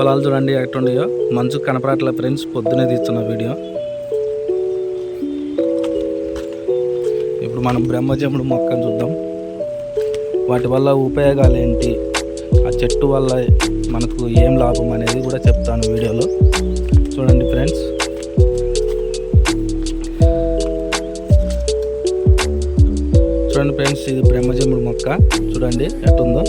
పొలాలు చూడండి ఎట్టుండయో మంచు కనపడట్లే ఫ్రెండ్స్ పొద్దునే తీస్తున్న వీడియో. ఇప్పుడు మనం బ్రహ్మజముడు మొక్కను చూద్దాం. వాటి వల్ల ఉపయోగాలు ఏంటి? ఆ చెట్టు వల్ల మనకు ఏం లాభం అనేది కూడా చెప్తాను వీడియోలో. చూడండి ఫ్రెండ్స్. చూడండి ఫ్రెండ్స్ ఇది బ్రహ్మజముడు మొక్క. చూడండి ఎట్టుందో.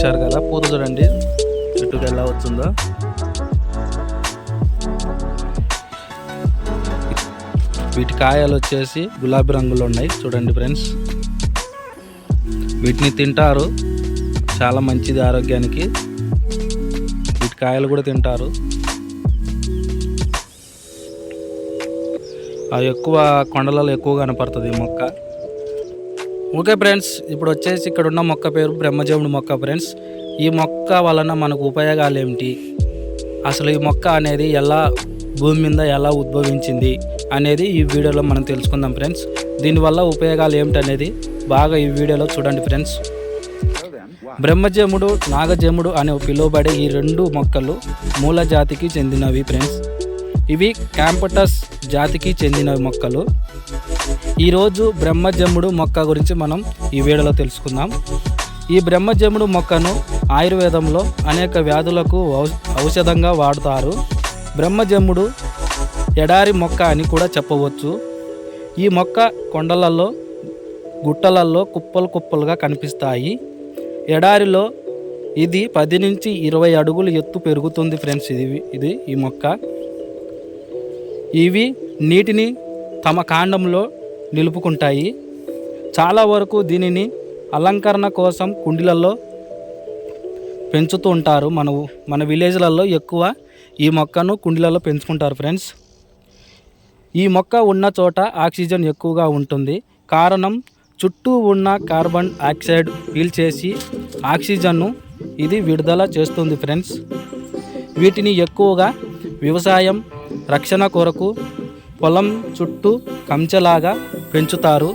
చూశారు కదా పూత చూడండి చెట్టుకు ఎలా వచ్చిందో. వీటి కాయలు వచ్చేసి గులాబీ రంగులో ఉన్నాయి చూడండి ఫ్రెండ్స్. వీటిని తింటారు చాలా మంచిది ఆరోగ్యానికి. వీటి కాయలు కూడా తింటారు. అవి ఎక్కువ కొండలలో ఎక్కువ కనపడుతుంది ఈ మొక్క. ఓకే ఫ్రెండ్స్ ఇప్పుడు వచ్చేసి ఇక్కడ ఉన్న మొక్క పేరు బ్రహ్మజముడు మొక్క ఫ్రెండ్స్. ఈ మొక్క వలన మనకు ఉపయోగాలు ఏమిటి? అసలు ఈ మొక్క అనేది ఎలా భూమి మీద ఎలా ఉద్భవించింది అనేది ఈ వీడియోలో మనం తెలుసుకుందాం ఫ్రెండ్స్. దీనివల్ల ఉపయోగాలు ఏమిటనేది బాగా ఈ వీడియోలో చూడండి ఫ్రెండ్స్. బ్రహ్మజముడు నాగజముడు అని పిలువబడే ఈ రెండు మొక్కలు మూల జాతికి చెందినవి ఫ్రెండ్స్. ఇవి క్యాంపటస్ జాతికి చెందిన మొక్కలు. ఈరోజు బ్రహ్మజముడు మొక్క గురించి మనం ఈ వీడియోలో తెలుసుకుందాం. ఈ బ్రహ్మజముడు మొక్కను ఆయుర్వేదంలో అనేక వ్యాధులకు ఔషధంగా వాడుతారు. బ్రహ్మజముడు ఎడారి మొక్క అని కూడా చెప్పవచ్చు. ఈ మొక్క కొండలలో గుట్టలలో కుప్పలు కుప్పలుగా కనిపిస్తాయి. ఎడారిలో ఇది పది నుంచి ఇరవై అడుగులు ఎత్తు పెరుగుతుంది ఫ్రెండ్స్. ఇది ఇది ఈ మొక్క. ఇవి నీటిని తమ కాండంలో నిలుపుకుంటాయి. చాలా వరకు దీనిని అలంకరణ కోసం కుండీలలో పెంచుతూ ఉంటారు మన మన విలేజ్లలో ఎక్కువ ఈ మొక్కను కుండీలలో పెంచుకుంటారు ఫ్రెండ్స్. ఈ మొక్క ఉన్న చోట ఆక్సిజన్ ఎక్కువగా ఉంటుంది. కారణం చుట్టూ ఉన్న కార్బన్ ఆక్సైడ్ పీల్చేసి ఆక్సిజన్ను ఇది విడుదల చేస్తుంది ఫ్రెండ్స్. వీటిని ఎక్కువగా వ్యవసాయం రక్షణ కొరకు పొలం చుట్టూ కంచెలాగా పెంచుతారు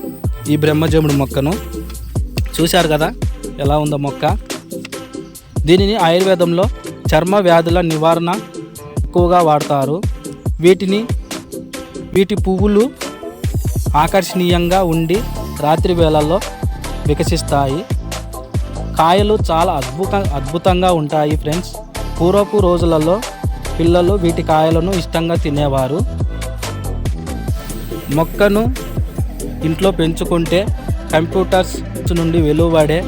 ఈ బ్రహ్మజముడు మొక్కను. చూశారు కదా ఎలా ఉందో మొక్క? దీనిని ఆయుర్వేదంలో చర్మ వ్యాధుల నివారణ ఎక్కువగా వాడతారు. వీటిని వీటి పువ్వులు ఆకర్షణీయంగా ఉండి రాత్రి వేళల్లో వికసిస్తాయి. కాయలు చాలా అద్భుత అద్భుతంగా ఉంటాయి ఫ్రెండ్స్. పూర్వపు రోజులలో పిల్లలు వీటి కాయలను ఇష్టంగా తినేవారు. మొక్కను ఇంట్లో పెంచుకుంటే కంప్యూటర్స్ నుండి వెలువడే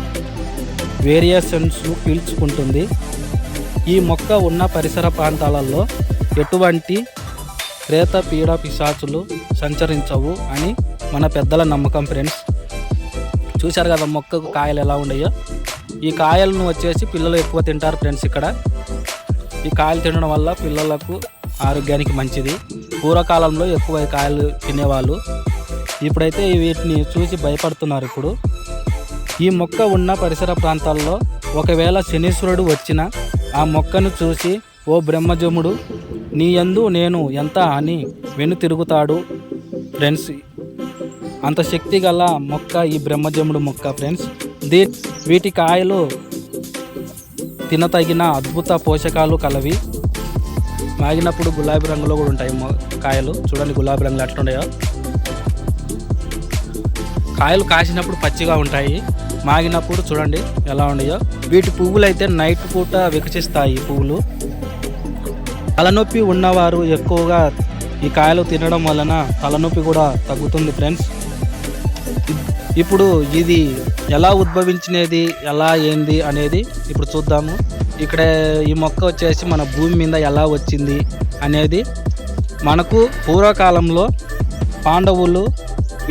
వేరియేషన్స్ పీల్చుకుంటుంది. ఈ మొక్క ఉన్న పరిసర ప్రాంతాలలో ఎటువంటి ప్రేత పీడ పిశాచులు సంచరించవు అని మన పెద్దల నమ్మకం ఫ్రెండ్స్. చూశారు కదా మొక్కకు కాయలు ఎలా ఉన్నాయో? ఈ కాయలను వచ్చేసి పిల్లలు ఎక్కువ తింటారు ఫ్రెండ్స్ ఇక్కడ. ఈ కాయలు తినడం వల్ల పిల్లలకు ఆరోగ్యానికి మంచిది. పూర్వకాలంలో ఎక్కువ కాయలు తినేవాళ్ళు. ఇప్పుడైతే వీటిని చూసి భయపడుతున్నారు ఇప్పుడు. ఈ మొక్క ఉన్న పరిసర ప్రాంతాల్లో ఒకవేళ శనీశ్వరుడు వచ్చిన ఆ మొక్కను చూసి ఓ బ్రహ్మజముడు నీ యందు నేను ఎంత అని వెను తిరుగుతాడు ఫ్రెండ్స్. అంత శక్తి గల మొక్క ఈ బ్రహ్మజముడు మొక్క ఫ్రెండ్స్. దీ వీటి కాయలు తినతగిన అద్భుత పోషకాలు కలవి. మాగినప్పుడు గులాబీ రంగులో కూడా ఉంటాయి కాయలు. చూడండి గులాబీ రంగులు ఎట్లున్నాయో కాయలు కాసినప్పుడు పచ్చిగా ఉంటాయి. మాగినప్పుడు చూడండి ఎలా ఉన్నాయో. వీటి పువ్వులు అయితే నైట్ పూట వికసిస్తాయి పువ్వులు. తలనొప్పి ఉన్నవారు ఎక్కువగా ఈ కాయలు తినడం వలన తలనొప్పి కూడా తగ్గుతుంది ఫ్రెండ్స్. ఇప్పుడు ఇది ఎలా ఉద్భవించినది ఎలా ఏంది అనేది ఇప్పుడు చూద్దాము. ఇక్కడ ఈ మొక్క వచ్చేసి మన భూమి మీద ఎలా వచ్చింది అనేది మనకు పూర్వకాలంలో పాండవులు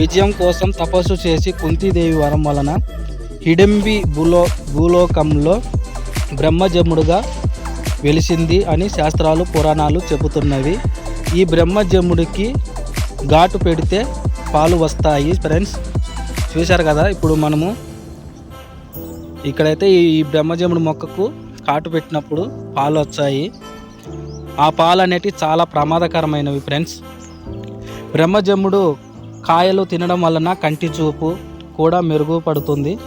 విజయం కోసం తపస్సు చేసి కుంతీదేవి వరం వలన హిడింబి భూలో భూలోకంలో బ్రహ్మజముడుగా వెలిసింది అని శాస్త్రాలు పురాణాలు చెబుతున్నవి. ఈ బ్రహ్మజముడికి ఘాటు పెడితే పాలు వస్తాయి ఫ్రెండ్స్. చూశారు కదా ఇప్పుడు మనము ఇక్కడైతే ఈ బ్రహ్మజముడు మొక్కకు కాటు పెట్టినప్పుడు పాలు వచ్చాయి ఆ పాలు అనేటివి చాలా ప్రమాదకరమైనవి ఫ్రెండ్స్ బ్రహ్మజముడు కాయలు తినడం వలన కంటి చూపు కూడా మెరుగుపడుతుంది.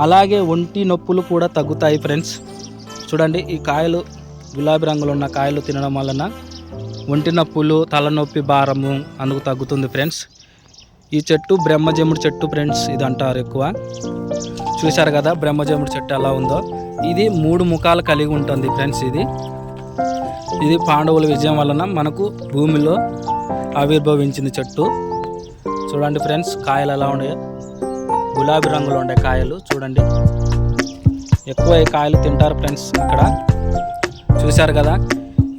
అలాగే ఒంటి నొప్పులు కూడా తగ్గుతాయి ఫ్రెండ్స్ చూడండి ఈ కాయలు గులాబీ రంగులో ఉన్న కాయలు తినడం వలన ఒంటి నొప్పులు తలనొప్పి భారము అందుకు తగ్గుతుంది ఫ్రెండ్స్ ఈ చెట్టు బ్రహ్మజముడి చెట్టు ఫ్రెండ్స్ ఇది అంటారు ఎక్కువ. చూశారు కదా బ్రహ్మజముడి చెట్టు ఎలా ఉందో? ఇది మూడు ముఖాలు కలిగి ఉంటుంది ఫ్రెండ్స్ ఇది. ఇది పాండవుల విజయం వలన మనకు భూమిలో ఆవిర్భవించింది చెట్టు. చూడండి ఫ్రెండ్స్ కాయలు ఎలా ఉన్నాయో? గులాబీ రంగులో ఉండే కాయలు చూడండి. ఎక్కువ ఈ కాయలు తింటారు ఫ్రెండ్స్ ఇక్కడ. చూశారు కదా?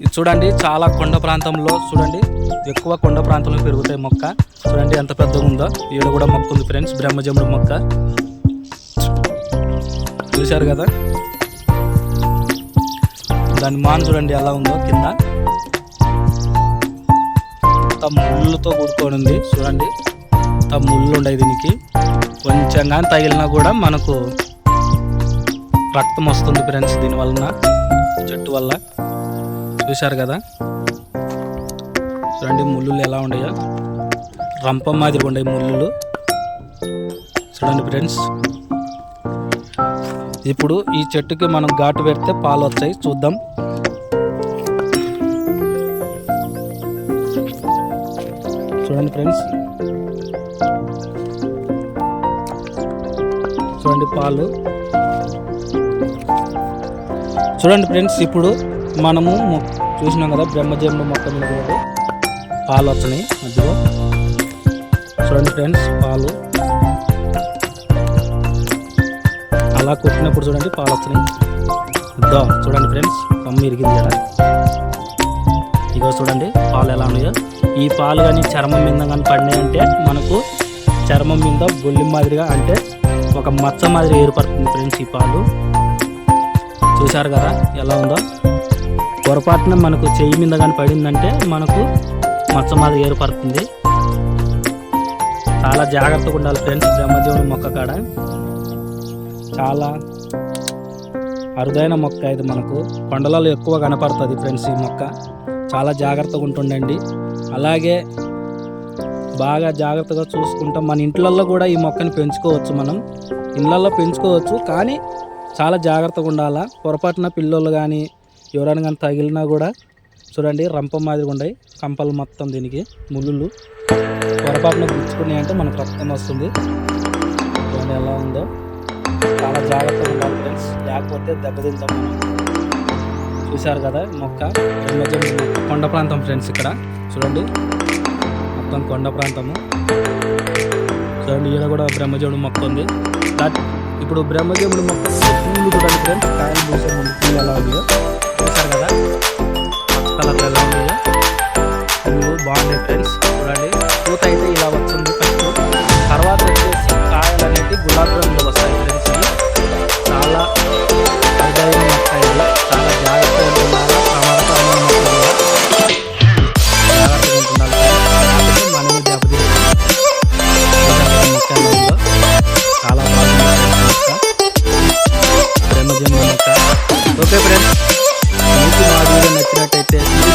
ఇది చూడండి చాలా కొండ ప్రాంతంలో చూడండి ఎక్కువ కొండ ప్రాంతంలో పెరుగుతాయి మొక్క. చూడండి ఎంత పెద్దగా ఉందో. ఈడ కూడా మొక్క ఉంది ఫ్రెండ్స్ బ్రహ్మజముడు మొక్క. చూశారు కదా? దాని మాన్ చూడండి ఎలా ఉందో కింద. ముళ్ళుతో కూడుకొని ఉంది చూడండి. ముళ్ళు ఉండే దీనికి. కొంచెం కానీ తగిలినా కూడా మనకు రక్తం వస్తుంది ఫ్రెండ్స్ దీని వలన చెట్టు వల్ల. చూశారు కదా? చూడండి ముళ్ళు ఎలా ఉన్నాయో. రంపం మాదిరి ఉండే ముళ్ళు చూడండి ఫ్రెండ్స్. ఇప్పుడు ఈ చెట్టుకి మనం ఘాటు పెడితే పాలు వచ్చాయి. చూద్దాం. చూడండి ఫ్రెండ్స్. చూడండి పాలు. చూడండి ఫ్రెండ్స్ ఇప్పుడు మనము చూసినాం కదా బ్రహ్మజముడు మొత్తం మీద కూడా. పాలు వచ్చినాయి మధ్యలో. చూడండి ఫ్రెండ్స్ పాలు. అలా కొట్టినప్పుడు చూడండి పాలు వచ్చినాయి ఇద్దో చూడండి ఫ్రెండ్స్ కమ్మి ఇరిగింది కదా. ఇగో చూడండి పాలు ఎలా ఉన్నాయో. ఈ పాలు కానీ చర్మం మీద కానీ పడినాయంటే మనకు చర్మం మీద గొల్లి మాదిరిగా అంటే ఒక మచ్చ మాదిరి ఏర్పడుతుంది ఫ్రెండ్స్ ఈ పాలు. చూశారు కదా ఎలా ఉందో? పొరపాటున మనకు చెయ్యి మీద కానీ పడిందంటే మనకు మచ్చ మాది ఏర్పడుతుంది. చాలా జాగ్రత్తగా ఉండాలి ఫ్రెండ్స్ బ్రహ్మదేవుడు మొక్క కాడ. చాలా అరుదైన మొక్క ఇది మనకు. కొండలలో ఎక్కువ కనపడుతుంది ఫ్రెండ్స్ ఈ మొక్క. చాలా జాగ్రత్తగా ఉంటుండండి. అలాగే బాగా జాగ్రత్తగా చూసుకుంటాం. మన ఇంట్లల్లో కూడా ఈ మొక్కని పెంచుకోవచ్చు మనం. ఇళ్ళల్లో పెంచుకోవచ్చు కానీ చాలా జాగ్రత్తగా ఉండాలా? పొరపాటున పిల్లలు కానీ ఎవరైనా కానీ తగిలినా కూడా చూడండి రంప మాదిరి ఉన్నాయి కంపలు మొత్తం దీనికి ముళ్ళు పొరపాటున గుచ్చుకున్నాయి అంటే మనకు రక్తం వస్తుంది. చూడండి ఎలా ఉందో. చాలా జాగ్రత్తగా ఉండాలి ఫ్రెండ్స్ లేకపోతే దెబ్బతింటాం మనం. చూశారు కదా మొక్క కొండ ప్రాంతం ఫ్రెండ్స్ ఇక్కడ. చూడండి మొత్తం కొండ ప్రాంతము. చూడండి ఈడ కూడా బ్రహ్మజముడు మొక్క ఉంది. ఇప్పుడు బ్రహ్మజముడు మొక్క పూలు చూడండి ఫ్రెండ్స్ కాయలు పూసే ముందు పూలు ఎలా ఉందో. చూశారు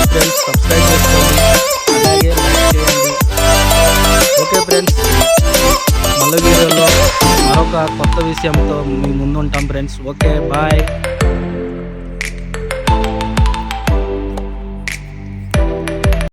ప్లీజ్ ఫ్రెండ్స్ సబ్స్క్రైబ్ చేసుకోండి అలాగే లైక్ చేయండి ఓకే ఫ్రెండ్స్ మళ్ళీ వీడియోలో మరొక కొత్త విషయంతో మీ ముందుంటాం ఫ్రెండ్స్ ఓకే బాయ్